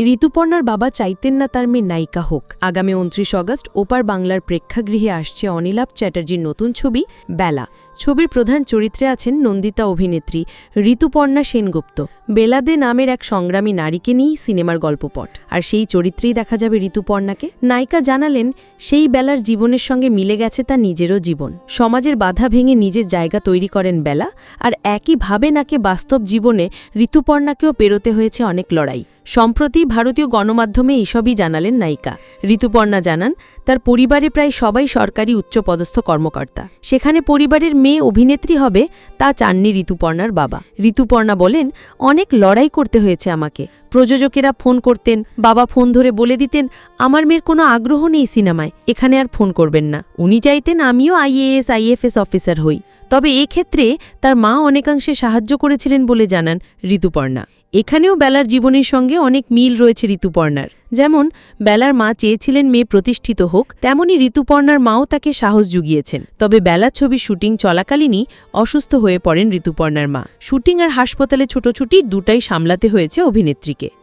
ঋতুপর্ণার বাবা চাইতেন না তার মেয়ে নায়িকা হোক। আগামী উনত্রিশ অগস্ট ওপার বাংলার প্রেক্ষাগৃহে আসছে অনিলাভ চ্যাটার্জির নতুন ছবি বেলা। ছবির প্রধান চরিত্রে আছেন নন্দিতা অভিনেত্রী ঋতুপর্ণা সেনগুপ্ত। বেলাদে নামের এক সংগ্রামী নারীকে নিয়েই সিনেমার গল্পপট। আর সেই চরিত্রেই দেখা যাবে ঋতুপর্ণাকে। নায়িকা জানালেন, সেই বেলার জীবনের সঙ্গে মিলে গেছে তার নিজেরও জীবন। সমাজের বাধা ভেঙে নিজের জায়গা তৈরি করেন বেলা। আর একইভাবে নাকে বাস্তব জীবনে ঋতুপর্ণাকেও পেরোতে হয়েছে অনেক লড়াই। সম্প্রতি ভারতীয় গণমাধ্যমে এইসবই জানালেন নায়িকা। ঋতুপর্ণা জানান, তার পরিবারে প্রায় সবাই সরকারি উচ্চপদস্থ কর্মকর্তা। সেখানে পরিবারের মেয়ে অভিনেত্রী হবে, তা চাননি ঋতুপর্ণার বাবা। ঋতুপর্ণা বলেন, অনেক লড়াই করতে হয়েছে আমাকে। প্রযোজকেরা ফোন করতেন, বাবা ফোন ধরে বলে দিতেন, আমার মেয়ের কোনো আগ্রহ নেই সিনেমায়, এখানে আর ফোন করবেন না। উনি চাইতেন আমিও আইএএস, আইএফএস অফিসার হই। তবে এক্ষেত্রে তার মা অনেকাংশে সাহায্য করেছিলেন বলে জানান ঋতুপর্ণা। এখানেও বেলার জীবনের সঙ্গে অনেক মিল রয়েছে ঋতুপর্ণার। যেমন, বেলার মা চেয়েছিলেন মেয়ে প্রতিষ্ঠিত হোক, তেমনি ঋতুপর্ণার মাও তাকে সাহস জুগিয়েছেন। তবে বেলার ছবির শুটিং চলাকালীনই অসুস্থ হয়ে পড়েন ঋতুপর্ণার মা। শুটিং আর হাসপাতালে ছোটোছুটি দুটাই সামলাতে হয়েছে অভিনেত্রীকে।